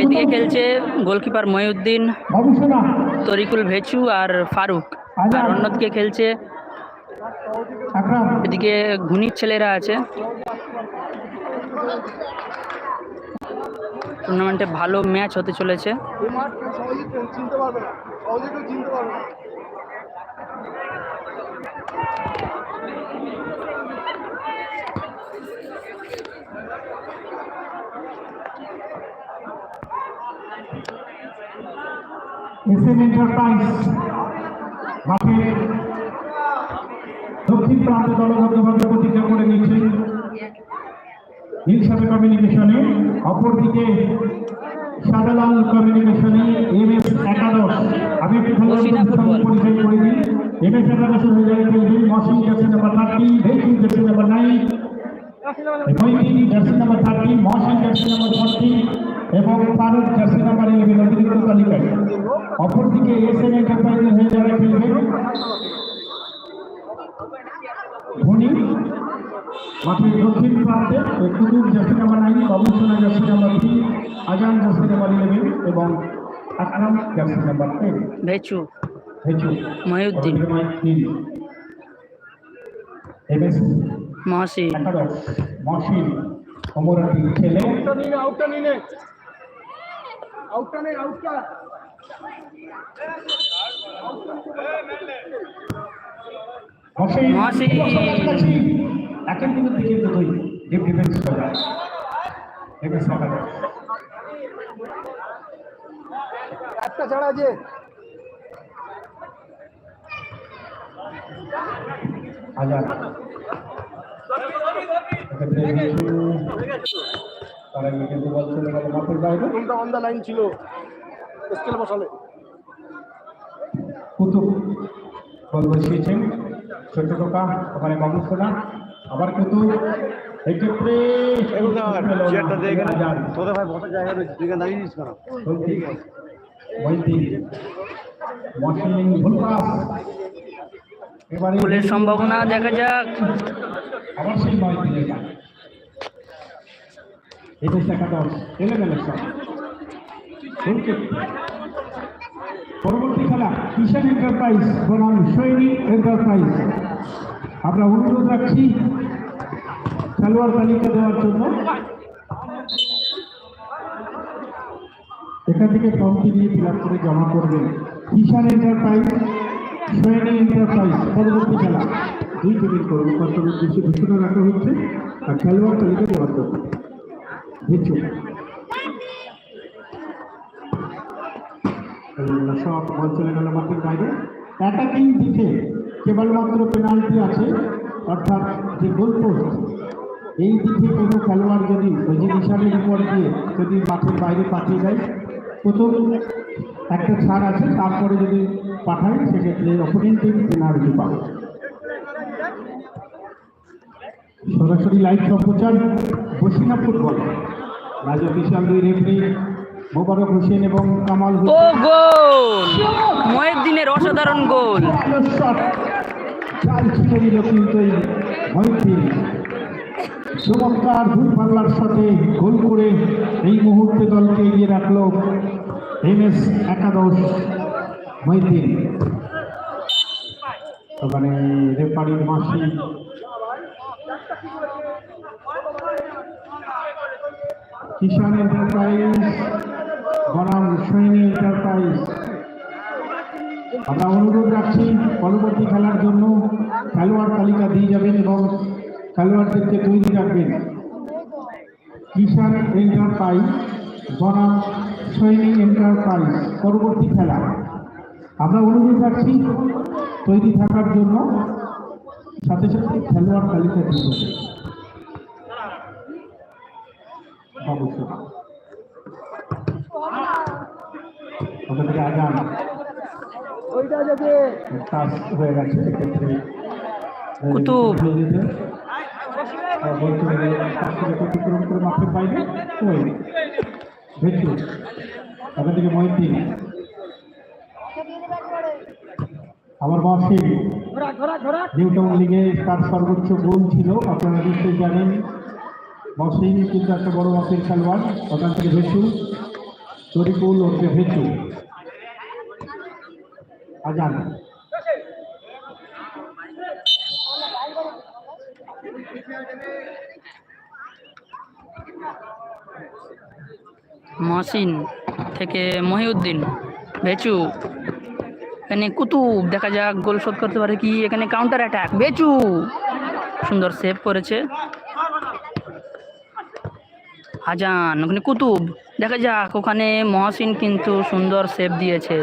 এইদিকে খেলছে গোলকিপার মহিউদ্দিন তরিকুল ভেচু আর ফারুক। আর অন্যদিকে খেলছে এদিকে ঘুনির ছেলেরা আছে। টুর্নামেন্টে ভালো ম্যাচ হতে চলেছে। এসএম এন্টারপ্রাইজ মাঠের দক্ষিণ প্রান্তে দলবদ্ধভাবে প্রতিজ্ঞা করে নিচ্ছেন হিলসাবে কমিউনিকেশনে অপরদিকে সাদালাল কমিউনিকেশনে এম এস একাদশ। আমি একটু। পরিচয় করে দিই। এম এস একাদশের হয়ে যাবে খেলবেন Mosin jersey number thirty ভেকিং jersey number nine jersey number thirty Mohsin jersey number forty এবং ফারুক জার্সি নাম্বার ইলেভেন অতিরিক্ত তালিকায় অপরদিকে এস এন এন্টারপ্রাইজের হয়ে যারা খেলবেন ধোনি মাঠের দক্ষিণ প্রান্তে Qutub jersey number nine Babusona number three Azan jersey number eleven এবং Akram jersey number ten Bhechu. Hechu Mohiuddin MS Mohsin. একাদশ। মহসিন। অমরাটি ছেলে আউটটা নিয়ে নে, আউটটা। এখন কিন্তু ডিপ ডিফেন্স করা। একটা ছাড়া যে কিছু তারা কিন্তু বল চলে গেল মাঠের বাইরে? কোনটা অন দ্য লাইন ছিল? স্কেল বসালে। কুতুব বল বসিয়েছেন ছোট টোকা ওখানে আবার কুতুব এক্ষেত্রে চেয়ারটা দিয়ে গেলে তোদের ভাই বসার জায়গা রয়েছে তুই দাঁড়িয়ে গোলের সম্ভাবনা দেখা যাক। এটা একাদশ এলেভেনের সঙ্গে পরবর্তী খেলা কিষান এন্টারপ্রাইজ বনাম সৈনিক এন্টারপ্রাইজ আমরা অনুরোধ রাখছি খেলোয়াড় তালিকা দেওয়ার জন্য। এখান থেকে ফর্মটি নিয়ে ফিল করে জমা করবেন। কিষান এন্টারপ্রাইজ সৈনিক এন্টারপ্রাইজ পরবর্তী খেলা। দুই টিমের কর্মকর্তার উদ্দেশ্যে ঘোষণা রাখা হচ্ছে, আর খেলোয়াড় তালিকা দেওয়ার জন্য। বুঝছ সব বল চলে গেল মাঠের বাইরে। অ্যাটাকিং দিকে কেবলমাত্র পেনাল্টি আছে, অর্থাৎ যে গোল পোস্ট এই দিকে কোনো খেলোয়াড় যদি ওই নিশানের উপর দিয়ে যদি মাঠের বাইরে পাঠিয়ে দেয়, প্রথম একটা ছাড় আছে, তারপরে যদি পাঠায়, সেক্ষেত্রে অপোনেন্ট টিম পেনাল্টি পাবে। সরাসরি লাইভ সম্প্রচার, বসিনা ফুটবল রাজ অফিসিয়াল দুই রেফারি মোবারক হোসেন এবং কামাল ও গোল! মহিউদ্দিনের অসাধারণ গোল। কিন্তু মহিউদ্দিন। চমৎকার দূরপাল্লার সাথে গোল করে এই মুহূর্তে দলকে এগিয়ে রাখল এম এস একাদশ মহিউদ্দিন। ওখানে রেফারির মাসি কিষান এন্টারপ্রাইজ বনাম সৈনী এন্টারপ্রাইজ আমরা অনুরোধ রাখছি, পরবর্তী খেলার জন্য খেলোয়াড় তালিকা দিয়ে যাবেন এবং খেলোয়াড়দেরকে তৈরি রাখবেন। কিষান এন্টারপ্রাইজ বনাম সৈনিক এন্টারপ্রাইজ পরবর্তী খেলা। আমরা অনুরোধ রাখছি, তৈরি থাকার জন্য সাথে সাথে খেলোয়াড় তালিকা দিয়ে যাবেন। আগাম ওইটা কাজ হয়ে গেছে কুতুব। অতিক্রম করে ভেটু মহিদ্দিন আমার বসে ঘোরা ঘোরা ঘোরা। নিউ টাউন লিগে তার সর্বোচ্চ গোল ছিল আপনারা নিশ্চয়ই জানেন। মসিন কিন্তু একটা বড় মাপের খেলোয়াড়, ওখান থেকে ভেচু তরিকুল ওরফে ভেচু আজান। মহসিন থেকে মহিউদ্দিন বেচু এখানে কুতুব, দেখা যাক গোল শোধ করতে পারে কি? এখানে কাউন্টার অ্যাটাক বেচু সুন্দর সেভ করেছে। আজান ওখানে কুতুব। দেখা যাক, ওখানে মহসিন কিন্তু সুন্দর সেভ দিয়েছে।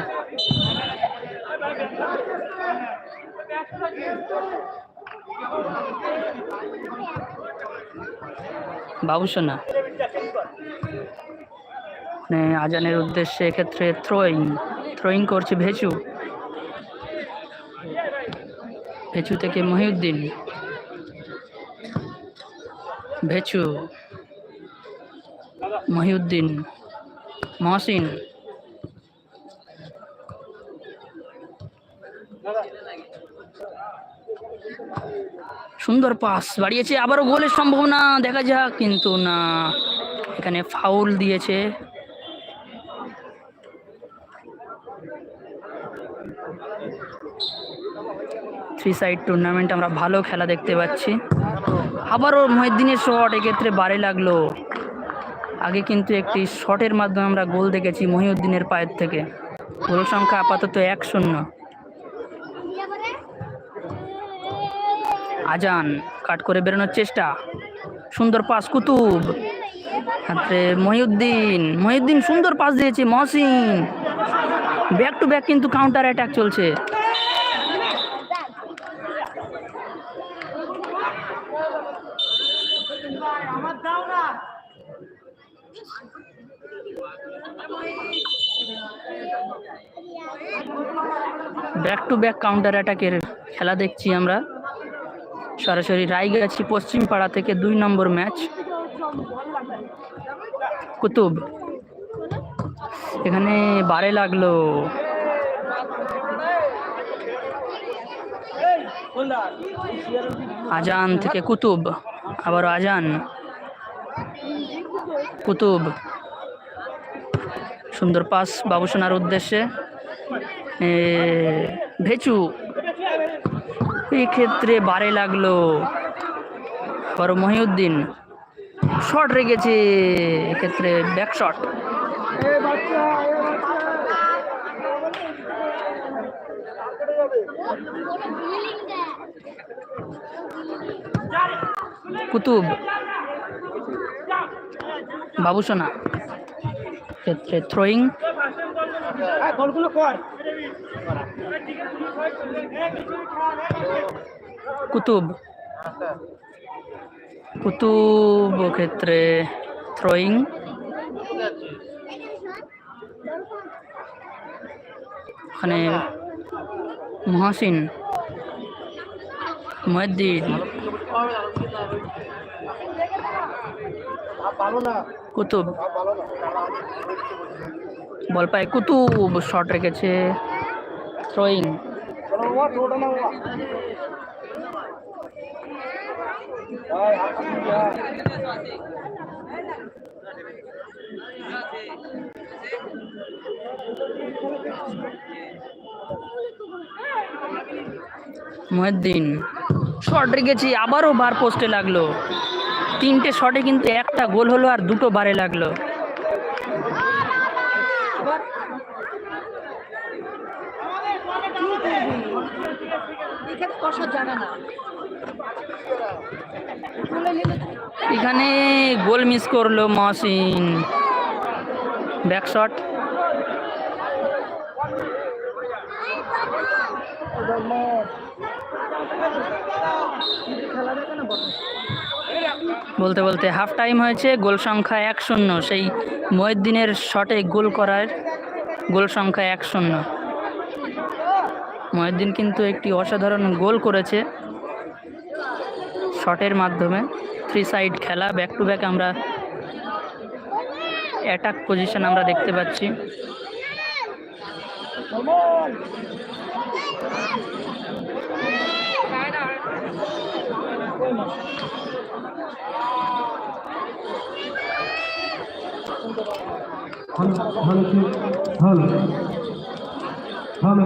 বাবুসোনা মানে আজানের উদ্দেশ্যে এক্ষেত্রে থ্রোয়িং থ্রোয়িং করছে ভেচু। ভেচু থেকে মহিউদ্দিন। ভেচু। মহিউদ্দিন, মহসিন। সুন্দর পাস বাড়িয়েছে, আবারও গোলের সম্ভাবনা, দেখা যাক, কিন্তু না, এখানে ফাউল দিয়েছে। থ্রি সাইড টুর্নামেন্ট আমরা ভালো খেলা দেখতে পাচ্ছি। আবারও মহিদ্দিনের শট এক্ষেত্রে বারে লাগল। আগে কিন্তু একটি শটের মাধ্যমে আমরা গোল দেখেছি মহিউদ্দিনের পায়ের থেকে। গোল সংখ্যা আপাতত এক শূন্য। আজান, কাট করে বেরোনোর চেষ্টা। সুন্দর পাস কুতুব। তারপরে মহিউদ্দিন। মহিউদ্দিন সুন্দর পাস দিয়েছে মহসিন। ব্যাক টু ব্যাক কিন্তু কাউন্টার অ্যাটাক চলছে। ব্যাক কাউন্টার অ্যাটাকের খেলা দেখছি আমরা। সরাসরি রায়গাছি পশ্চিম পাড়া থেকে দুই নম্বর ম্যাচ কুতুব, এখানে বারে লাগল। আজান থেকে কুতুব আবার আজান। কুতুব, সুন্দর পাস বাবুসোনার উদ্দেশ্যে। ভেচু। এই ক্ষেত্রে বারে লাগল পর মহিউদ্দিন। শট রেখেছে এক্ষেত্রে ব্যাক শট কুতুব বাবুসোনা ক্ষেত্রে থ্রোয়িং বলগুলো কর। কুতুব। কুতুব ক্ষেত্রে থ্রোয়িং ওখানে মহাসিন। মহিদ্দিন কুতুব। বল পায় কুতুব শট রেখেছে। থ্রোয়িং চলো বাবা ছোটা না বাবা ভাই আপনি মহিদ্দিন শট রেখেছি, আবারও বার পোস্টে লাগল। তিনটে শটে কিন্তু একটা গোল হলো আর দুটো বারে লাগল। এখানে গোল মিস করল মহসিন। Back shot. বলতে বলতে হাফ টাইম হয়েছে, গোল সংখ্যা এক শূন্য। সেই মহিদ্দিনের শটে গোল করার গোল সংখ্যা এক শূন্য। মহিদ্দিন কিন্তু একটি অসাধারণ গোল করেছে শটের মাধ্যমে। থ্রি সাইড খেলা ব্যাক টু ব্যাক আমরা অ্যাটাক পজিশন আমরা দেখতে পাচ্ছি। ভালো ভালো ভালো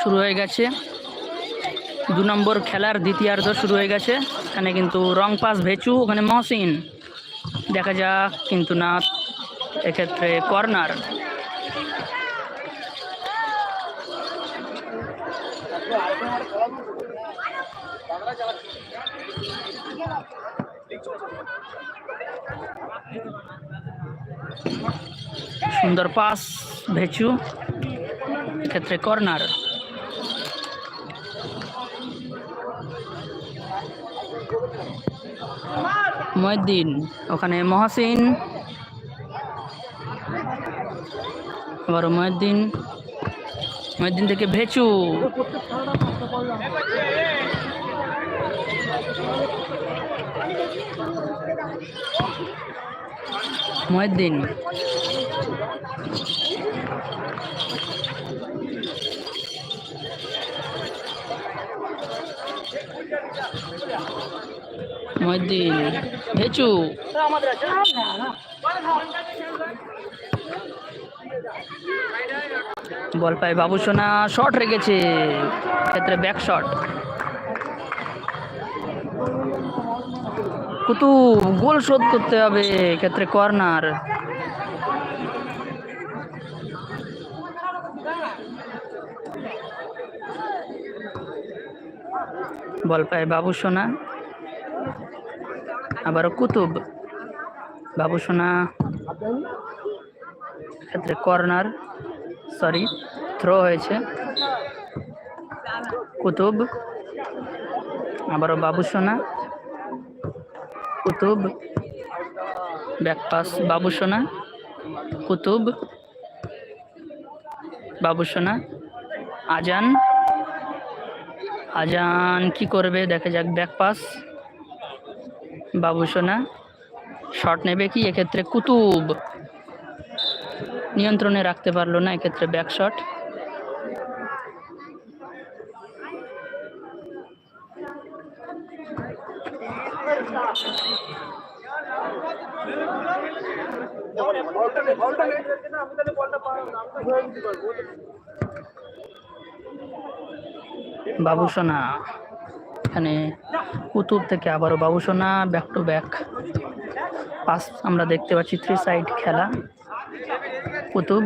শুরু হয়ে গেছে। দু নম্বর খেলার দ্বিতীয়ার্ধ শুরু হয়ে গেছে। এখানে কিন্তু রং পাস ভেচু, ওখানে মহসিন। দেখা যাক কিন্তু না, এক্ষেত্রে কর্নার। সুন্দর পাস ভেচু ক্ষেত্রে কর্নার। মহিদ্দিন ওখানে মহাসিন। আবার মহিদ্দিন মহিদ্দিন থেকে ভেচু। মহিদ্দিন বল পায় বাবু সোনা শট রেখেছে। ক্ষেত্রে ব্যাক শট কুতু গোল শোধ করতে হবে। ক্ষেত্রে কর্নার বল পায় বাবু সোনা। আবারও কুতুব। বাবু সোনা ক্ষেত্রে কর্নার সরি থ্রো হয়েছে। কুতুব, আবারও বাবু সোনা। কুতুব ব্যাক পাস বাবু সোনা। কুতুব, বাবু সোনা। আজান। আজান কি করবে? দেখা যাক ব্যাক পাস বাবু সোনা শট নেবে কি? এক্ষেত্রে কুতুব। নিয়ন্ত্রণে রাখতে পারল না, এক্ষেত্রে ব্যাক শট বাবু সোনা এখানে কুতুব থেকে আবারও Babusona back to back pass আমরা দেখতে পাচ্ছি থ্রি সাইড খেলা। কুতুব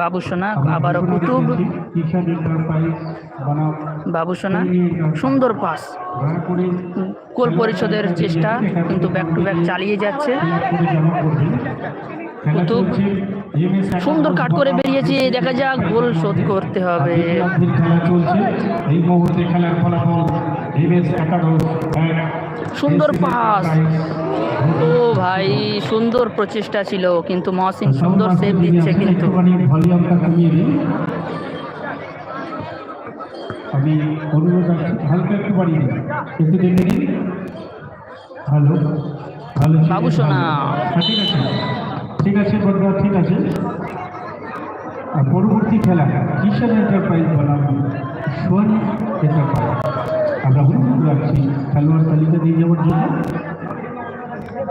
বাবু সোনা আবারও কুতুব কিষান এন্টারপ্রাইজ বনাম বাবু সোনা সুন্দর পাস গোল পরিশোধের চেষ্টা, কিন্তু ব্যাক টু ব্যাক চালিয়ে যাচ্ছে। কুতুব সুন্দর কাট করে বেরিয়েছে দেখা যাক গোল শোধ করতে হবে। এই মুহূর্তে খেলার ফলাফল সুন্দর পাস ও ভাই সুন্দর প্রচেষ্টা ছিল কিন্তু মহসিন সুন্দর সেভ দিচ্ছে কিন্তু। একটুখানি ভলিউমটা কমিয়ে দিন আমি অনুরোধ রাখছি হালকা একটু বাড়িয়ে দিন একটু দেখে দিন হ্যালো? হ্যালো বাবু সোনা। ঠিক আছে। ঠিক আছে, বন্ধুরা, ঠিক আছে। আর পরবর্তী খেলা কিষান এন্টারপ্রাইজ বনাম সোয়ান এন্টারপ্রাইজ আমরা অনুরোধ রাখছি। খেলোয়াড় তালিকা দিয়ে যাওয়ার জন্য।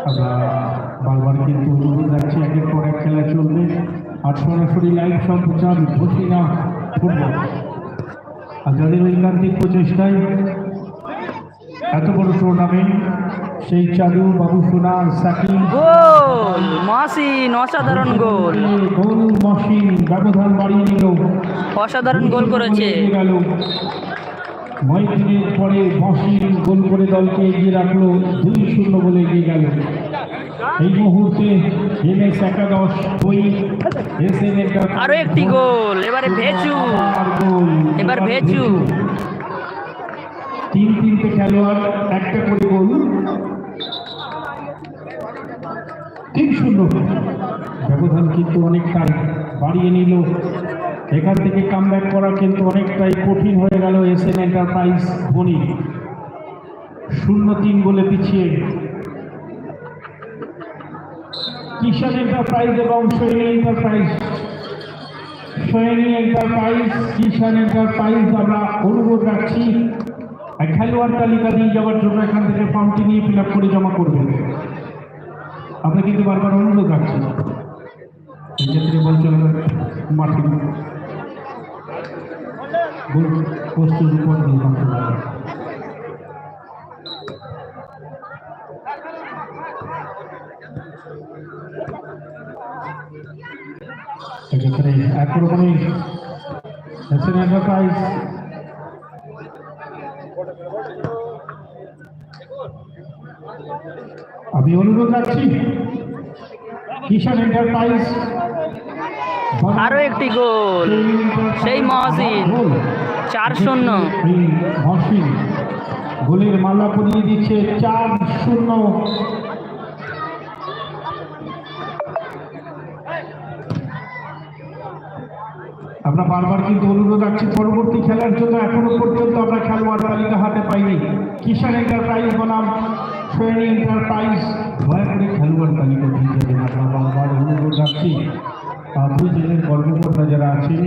আমরা বারবার কিন্তু অনুরোধ রাখছি, একের পর এক খেলা চলবে। আর সরাসরি লাইভ সম্প্রচার ঘোষিনা ফুটবল আর যাদের ঐকান্তিক প্রচেষ্টায় এত বড় টুর্নামেন্ট সেই চালু বাবু সোনা সাকিব গোল মহসিন অসাধারণ গোল। গোল মশিন ব্যবধান বাড়িয়ে নিল অসাধারণ গোল করেছে। পরে মশিন গোল করে দলকে এগিয়ে রাখল দুই শূন্য বলে এগিয়ে গেল। এই মুহূর্তে এমএস একাদশ দুই এস এন আরও একটি গোল এবারে ভেচু। এবার ভেচু। তিন তিনটে খেলোয়াড় একটা করে গোল। তিন শূন্য ব্যবধান কিন্তু অনেকটাই বাড়িয়ে নিল। এখান থেকে কামব্যাক করা কিন্তু অনেকটাই কঠিন হয়ে গেল এস এন এন্টারপ্রাইজ ধোনি। শূন্য তিন বলে পিছিয়ে। কিষান এন্টারপ্রাইজ এবং Saini enterprise Saini enterprise Kishan enterprise আমরা অনুরোধ রাখছি খেলোয়াড় তালিকা দিয়ে যাওয়ার জন্য এখান থেকে ফর্মটি নিয়ে ফিল করে জমা করবেন। আমরা কিন্তু বারবার অনুরোধ রাখছি? এই ক্ষেত্রে বল চলে গেল গোল পোস্টের উপর আমি অনুরোধ রাখছি কিষান এন্টারপ্রাইজ আরও একটি গোল। সেই মহসিন চার শূন্য। মহসিন গোলের মালা পরিয়ে দিচ্ছে চার শূন্য। আমরা বারবার কিন্তু অনুরোধ রাখছি পরবর্তী খেলার জন্য এখনও পর্যন্ত আমরা খেলোয়াড় তালিকা হাতে পাইনি। কিষান এন্টারপ্রাইজ বনাম। সৈনী এন্টারপ্রাইজ দয়া করে খেলোয়াড় তালিকা দিয়ে যাবেন আমরা বারবার অনুরোধ রাখছি দুই জেলের কর্মকর্তা যারা আছেন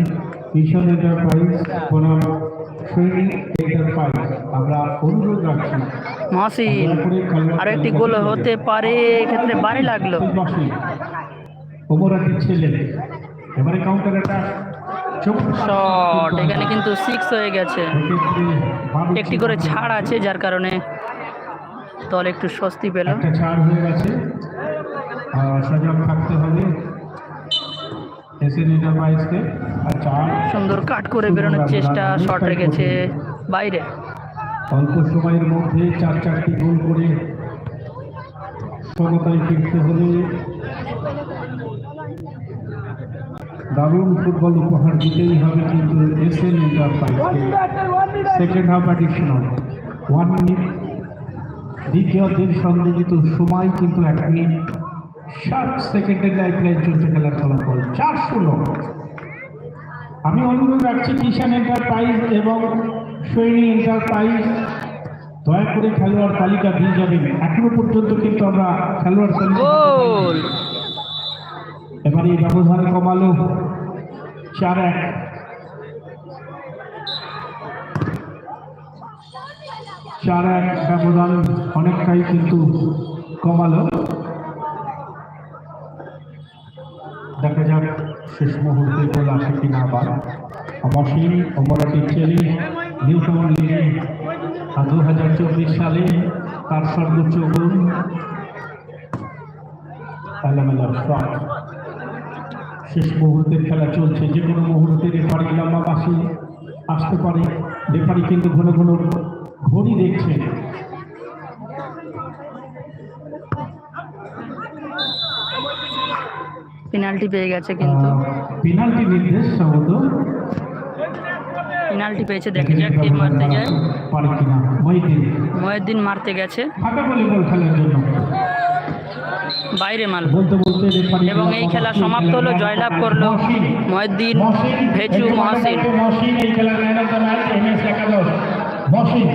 কিষান এন্টারপ্রাইজ বনাম সৈনী এন্টারপ্রাইজ আমরা অনুরোধ রাখছি মহসিন আরও একটি গোল হতে পারে এক্ষেত্রে বাড়ি লাগল ওমরাটির ছেলে এবারে কাউন্টার একটা শট এখানে কিন্তু সিক্স হয়ে গেছে। একটি করে ছাড় আছে যার কারণে দল একটু স্বস্তি পেল সুন্দর কাট করে বেরোনোর চেষ্টা শট রেখেছে বাইরে। অল্প সময়ের মধ্যে চার চারটি গোল করে সমতায় ফিরতে হলে। দারুণ ফুটবল উপহার দিতেই হবে কিন্তু SN এন্টারপ্রাইজকে second half additional one minute দ্বিতীয় দিন সংযোজিত সময় কিন্তু এক মিনিট ষাট সেকেন্ডের লাইফ লাইন চলছে খেলার ফলাফল। চার শূন্য আমি অনুরোধ রাখছি কিষান এন্টারপ্রাইজ এবং সৈনী এন্টারপ্রাইজ দয়া করে খেলোয়াড় তালিকা দিয়ে যাবেন। এখনও পর্যন্ত কিন্তু আমরা খেলোয়াড় এবারে এই ব্যবধান কমালো। চার এক। চার এক ব্যবধান অনেকটাই কিন্তু কমালো। দেখা যাক শেষ মুহূর্তে গোল আসে কিনা আবার অমসীম অমরাটির ছেলে নিউ লিগে দু হাজার চব্বিশ সালে তার সর্বোচ্চ গোল শেষ মুহূর্তের খেলা চলছে, যে কোনো মুহূর্তে রেফারি লম্বা বাসি আসতে পারে। রেফারি কিন্তু ঘন ঘন ঘড়ি দেখছে। পেনাল্টি পেয়ে গেছে কিন্তু। পেনাল্টি নির্দেশ সম্ভবত পেনাল্টি পেয়েছে দেখে যাক কে মারতে যায়। মহিউদ্দিন। মারতে গেছে। ফাঁকা বলে বল খেলার জন্য। বাইরে মাল এবং এই খেলা সমাপ্ত হলো জয়লাভ করল মহিউদ্দিন ভেচু মহাসিন। মহসিন